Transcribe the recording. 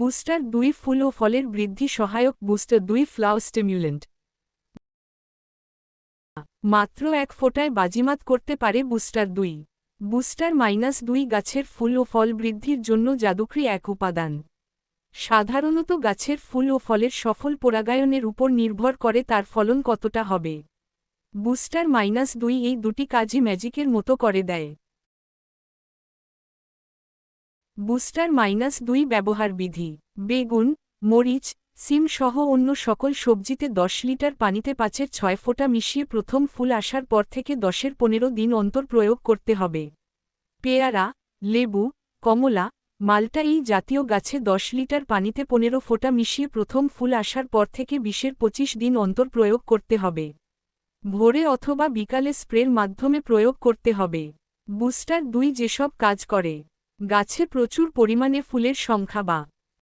Booster দুই ফুল ও ফলের বৃদ্ধি সহায়ক বুস্টার দুই ফ্লাও স্টিমুলেন্ট। মাত্র এক ফোঁটায় বাজিমাত করতে পারে বুস্টার দুই। বুস্টার মাইনাস দুই গাছের ফুল ও ফল বৃদ্ধির জন্য জাদুকরি এক উপাদান। সাধারণত গাছের ফুল ও ফলের সফল পরাগায়নের উপর নির্ভর করে তার ফলন কতটা হবে। বুস্টার মাইনাস দুই এই দুটি কাজই ম্যাজিকের মতো করে দেয়। বুস্টার মাইনাস দুই ব্যবহার বিধি, বেগুন, মরিচ, সিম সহ অন্য সকল সবজিতে দশ লিটার পানিতে পাঁচের ছয় ফোঁটা মিশিয়ে প্রথম ফুল আসার পর থেকে দশের পনেরো দিন অন্তর প্রয়োগ করতে হবে। পেয়ারা, লেবু, কমলা, মালটা এই জাতীয় গাছে দশ লিটার পানিতে পনেরো ফোঁটা মিশিয়ে প্রথম ফুল আসার পর থেকে বিশের পঁচিশ দিন অন্তর প্রয়োগ করতে হবে। ভোরে অথবা বিকালে স্প্রের মাধ্যমে প্রয়োগ করতে হবে। বুস্টার দুই যেসব কাজ করে। গাছে প্রচুর পরিমাণে ফুলের সংখ্যা বা